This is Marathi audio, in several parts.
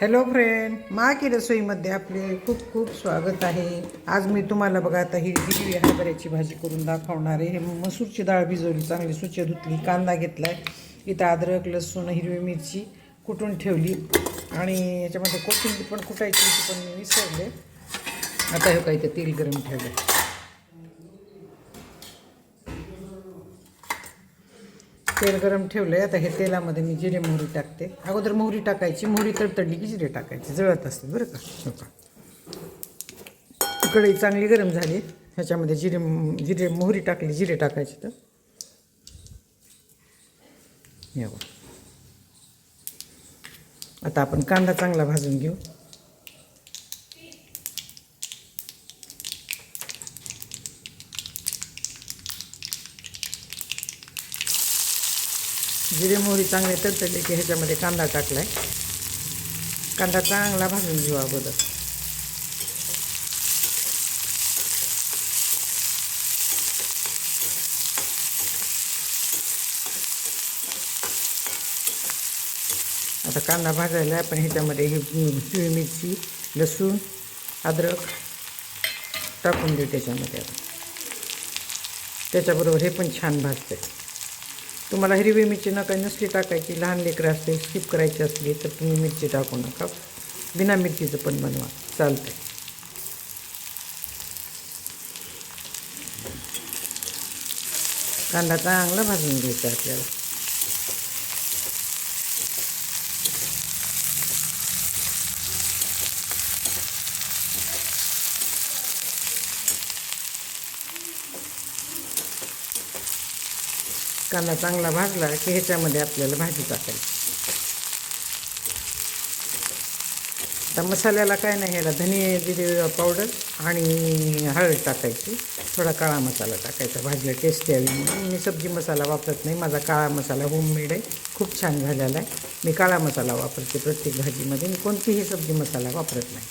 हॅलो फ्रेंड मा की रसोईमध्ये आपले खूप खूप स्वागत आहे. आज मी तुम्हाला बघा आता ही हिरवी हरभऱ्याची भाजी करून दाखवणार आहे. हे मसूरची डाळ भिजवली चांगली स्वच्छ धुतली कांदा घेतला आहे इथं अद्रक लसूण हिरवी मिरची कुटून ठेवली. आणि याच्यामध्ये कोथिंबीर पण कुटायची पण मी विसरले आता हे काही तेल गरम ठेवलं तेल गरम ठेवलं आहे आता हे तेलामध्ये मी जिरे मोहरी टाकते. अगोदर मोहरी टाकायची. मोहरी तडतडली की जिरे टाकायचे. जळत असते बरं का? कढई चांगली गरम झाली. ह्याच्यामध्ये जिरे जिरे मोहरी टाकली जिरे टाकायची तर. आता आपण कांदा चांगला भाजून घेऊ. जिरे मोहरी चांगले तडतडले की ह्याच्यामध्ये कांदा टाकलाय. कांदा चांगला भाजून घेऊ अगोदर. आता कांदा भाजायला आपण ह्याच्यामध्ये हे हिरवी मिरची लसूण अद्रक टाकून देऊ त्याच्यामध्ये. आता त्याच्याबरोबर हे पण छान भाजते तुम्हाला हिरवी मिरची नका नसली टाकायची. लहान लेकरं असते स्किप करायची असली तर तुम्ही मिरची टाकू नका. बिना मिरचीचं पण बनवा. चालतंय. कांदा चांगला भाजून घ्यायचा आपल्याला. कांदा चांगला भाजला की ह्याच्यामध्ये आपल्याला भाजी टाकायची. आता मसाल्याला काय नाही ह्याला धने जिरे पावडर आणि हळद टाकायची. थोडा काळा मसाला टाकायचा भाजीला टेस्ट यावी म्हणून. मी सब्जी मसाला वापरत नाही माझा काळा मसाला होममेड आहे. खूप छान झालेला आहे. मी काळा मसाला वापरते प्रत्येक भाजीमध्ये. मी कोणतीही सब्जी मसाला वापरत नाही.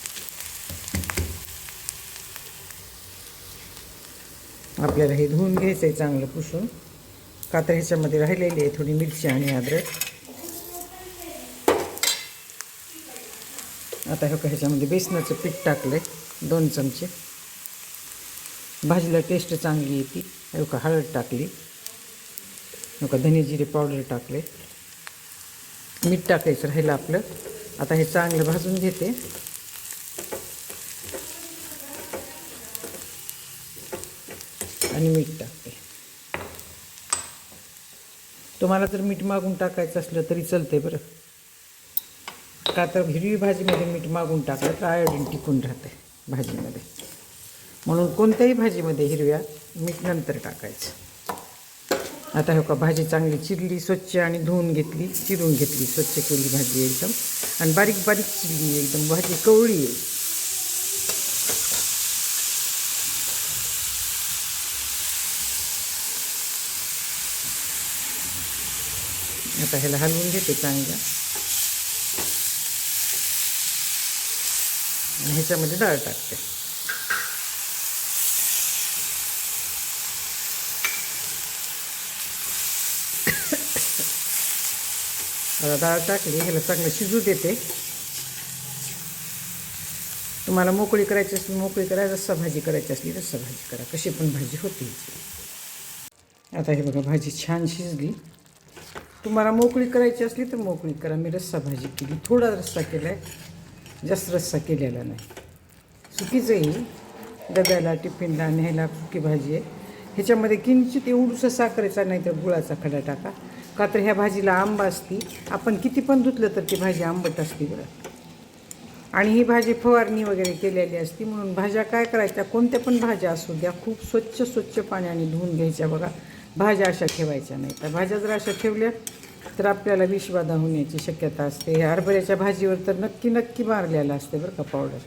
आपल्याला हे धुवून घ्यायचं आहे चांगलं पुसून. का ह्याच्यामध्ये राहिलेली आहे थोडी मिरची आणि अद्रक. आता हे का ह्याच्यामध्ये बेसनाचं पीठ टाकलं आहे दोन चमचे. भाजीला टेस्ट चांगली येते. हे का हळद टाकली. हे का धने जिरे पावडर टाकले. मीठ टाकायचं राहिलं आपलं. आता हे चांगलं भाजून घेते. आणि मीठ टाक तुम्हाला जर मीठ मागून टाकायचं असलं तरी चालतंय बरं. का तर हिरवी भाजीमध्ये मीठ मागून टाकलं तर आयोडीन टिकून राहते भाजीमध्ये. म्हणून कोणत्याही भाजीमध्ये हिरव्या मीठ नंतर टाकायचं. आता हो का भाजी चांगली चिरली स्वच्छ आणि धुवून घेतली चिरून घेतली स्वच्छ केली भाजी एकदम. आणि बारीक बारीक चिरली एकदम भाजी कवळी आहे. आता ह्याला हलवून घेते चांगलं. आणि ह्याच्यामध्ये डाळ टाकते. आता डाळ टाकली ह्याला चांगलं शिजू देते. तुम्हाला मोकळी करायची असली मोकळी करा. रस्सा भाजी करायची असली रस्सा भाजी करा. कशी पण भाजी होती. आता हे बघा भाजी छान शिजली. तुम्हाला मोकळी करायची असली तर मोकळी करा. मी रस्सा भाजी केली. थोडा रस्सा केला आहे जास्त रस्सा केलेला नाही. सुकीचं येईल डब्याला टिफिनला न्यायला सुकी भाजी आहे? ह्याच्यामध्ये किंचित एवढूसा साखरेचा नाही तर गुळाचा खडा टाका. का तर ह्या भाजीला आंबा असती. आपण किती पण धुतलं तर ती भाजी आंबट असते बरं. आणि ही भाजी फवारणी वगैरे केलेली असती. म्हणून भाज्या काय करायच्या? कोणत्या पण भाज्या असू द्या. खूप स्वच्छ स्वच्छ पाण्याने धुवून घ्यायच्या बघा. भाज्या अशा ठेवायच्या नाही तर भाज्या जर अशा ठेवल्या तर आपल्याला विषबाधा होण्याची शक्यता असते. हरभऱ्याच्या भाजीवर तर नक्की नक्की मारलेलं असते बरं का पावडर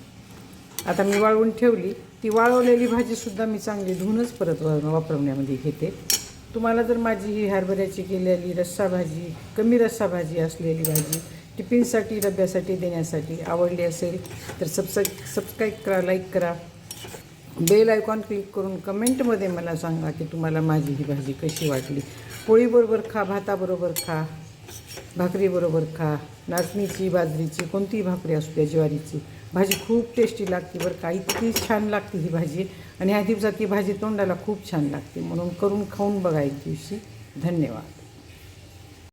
आता मी वाळवून ठेवली. ती वाळवलेली भाजीसुद्धा मी चांगली धुवूनच परत वा- वापरण्यामध्ये घेते. तुम्हाला जर माझी ही हरभऱ्याची केलेली रस्सा भाजी कमी रस्सा भाजी असलेली भाजी टिफिनसाठी डब्यासाठी देण्यासाठी आवडली असेल तर सबस्क्राईब सबस्क्राईब करा लाईक करा. बेल आयकॉन क्लिक करून कमेंटमध्ये मला सांगा की तुम्हाला माझी ही भाजी कशी वाटली. पोळीबरोबर खा भाताबरोबर खा भाकरीबरोबर खा नाचणीची बाजरीची कोणतीही भाकरी असू द्या ज्वारीची. भाजी खूप टेस्टी लागते बरं का इतकी छान लागते ही भाजी. आणि ह्या दिवसात ही भाजी तोंडाला खूप छान लागते. म्हणून करून खाऊन बघा एक दिवशी. धन्यवाद.